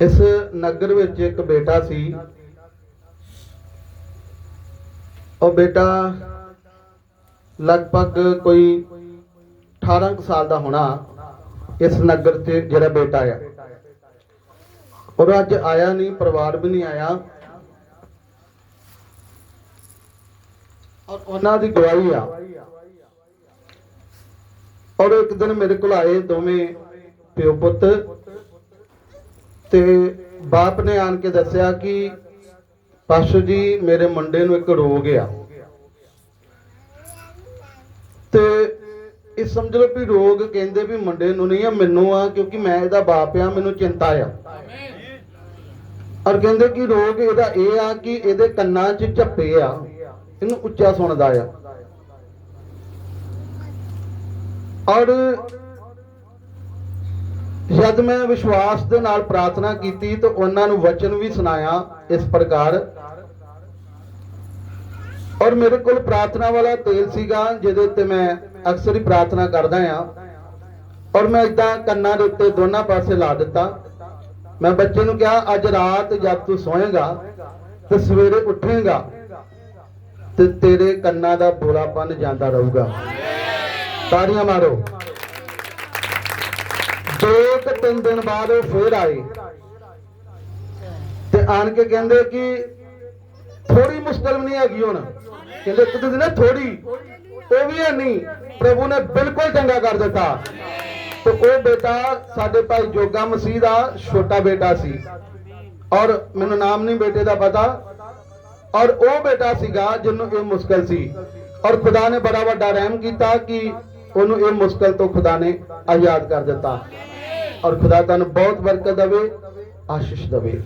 ਇਸ ਨਗਰ ਵਿੱਚ ਇੱਕ ਬੇਟਾ ਸੀ। ਉਹ ਬੇਟਾ ਲਗਭਗ ਕੋਈ 18 ਸਾਲ ਦਾ ਹੋਣਾ ਇਸ ਨਗਰ 'ਚ ਜਿਹੜਾ ਬੇਟਾ ਆ। ਔਰ ਅੱਜ ਆਇਆ ਨਹੀਂ, ਪਰਿਵਾਰ ਵੀ ਨਹੀਂ ਆਇਆ। ਔਰ ਉਹਨਾਂ ਦੀ ਗਵਾਹੀ ਆ। ਔਰ ਇੱਕ ਦਿਨ ਮੇਰੇ ਕੋਲ ਆਏ ਦੋਵੇਂ ਪਿਓ ਪੁੱਤ। ਤੇ ਬਾਪ ਨੇ ਆਣ ਕੇ ਦੱਸਿਆ ਕਿ ਪਾਸ਼ੋ ਜੀ, ਮੇਰੇ ਮੁੰਡੇ ਨੂੰ ਇੱਕ ਰੋਗ ਆ। ਤੇ ਇਹ ਸਮਝ ਲਓ ਵੀ ਰੋਗ ਕਹਿੰਦੇ ਵੀ ਮੁੰਡੇ ਨੂੰ ਨਹੀਂ ਆ, ਮੈਨੂੰ ਆ, ਕਿਉਂਕਿ ਮੈਂ ਇਹਦਾ ਬਾਪ ਆ, ਮੈਨੂੰ ਚਿੰਤਾ ਆ। ਔਰ ਕਹਿੰਦੇ ਕਿ ਰੋਗ ਇਹਦਾ ਇਹ ਆ ਕਿ ਇਹਦੇ ਕੰਨਾਂ 'ਚ ਝੱਪੇ ਆ। ਇਹਨੂੰ ਉੱਚਾ ਸੁਣਦਾ ਆ। ਔਰ ਜਦ ਮੈਂ ਵਿਸ਼ਵਾਸ ਦੇ ਨਾਲ ਪ੍ਰਾਰਥਨਾ ਕੀਤੀ ਤਾਂ ਉਹਨਾਂ ਨੂੰ ਵਚਨ ਵੀ ਸੁਣਾਇਆ ਇਸ ਪ੍ਰਕਾਰ। ਔਰ ਮੇਰੇ ਕੋਲ ਪ੍ਰਾਰਥਨਾ ਵਾਲਾ ਤੇਲ ਸੀਗਾ, ਜਿਹਦੇ ਉੱਤੇ ਮੈਂ ਅਕਸਰ ਹੀ ਪ੍ਰਾਰਥਨਾ ਕਰਦਾ ਆ ਔਰ ਮੈਂ ਇਦਾਂ ਕੰਨਾਂ ਦੇ ਉੱਤੇ ਦੋਨਾਂ ਪਾਸੇ ਲਾ ਦਿੱਤਾ। ਮੈਂ ਬੱਚੇ ਨੂੰ ਕਿਹਾ, ਅੱਜ ਰਾਤ ਜਦ ਤੂੰ ਸੋਏਗਾ ਤੇ ਸਵੇਰੇ ਉੱਠੇਗਾ ਤੇ ਤੇਰੇ ਕੰਨਾਂ ਦਾ ਬੋਲਾਪਨ ਜਾਂਦਾ ਰਹੂਗਾ। ਤਾੜੀਆਂ ਮਾਰੋ। ਦੋ ਤਿੰਨ ਦਿਨ ਬਾਅਦ ਉਹ ਫੇਰ ਆਏ। ਤੇ ਆਣ ਕੇ ਕਹਿੰਦੇ ਕਿ ਥੋੜੀ ਮੁਸ਼ਕਲ ਨਹੀਂ ਹੈਗੀ ਹੁਣ। ਕਹਿੰਦੇ ਇੱਕ ਦਿਨ ਨਾ ਥੋੜੀ ਉਹ ਵੀ ਹੈ ਨਹੀਂ। ਪ੍ਰਭੂ ਨੇ ਬਿਲਕੁਲ ਚੰਗਾ ਕਰ ਦਿੱਤਾ। ਤੇ ਉਹ ਬੇਟਾ ਸਾਡੇ ਭਾਈ ਜੋਗਾ ਮਸੀਹ ਦਾ ਛੋਟਾ ਬੇਟਾ ਸੀ। ਔਰ ਮੈਨੂੰ ਨਾਮ ਨਹੀਂ ਬੇਟੇ ਦਾ ਪਤਾ। ਔਰ ਉਹ ਬੇਟਾ ਸੀਗਾ ਜਿਹਨੂੰ ਇਹ ਮੁਸ਼ਕਲ ਸੀ। ਔਰ ਖੁਦਾ ਨੇ ਬੜਾ ਵੱਡਾ ਰਹਿਮ ਕੀਤਾ ਕਿ ਉਹਨੂੰ ਇਹ ਮੁਸ਼ਕਲ ਤੋਂ ਖੁਦਾ ਨੇ ਆਜ਼ਾਦ ਕਰ ਦਿੱਤਾ। ਔਰ ਖੁਦਾ ਤੁਹਾਨੂੰ ਬਹੁਤ ਬਰਕਤ ਦੇਵੇ, ਆਸ਼ੀਸ਼ ਦੇਵੇ।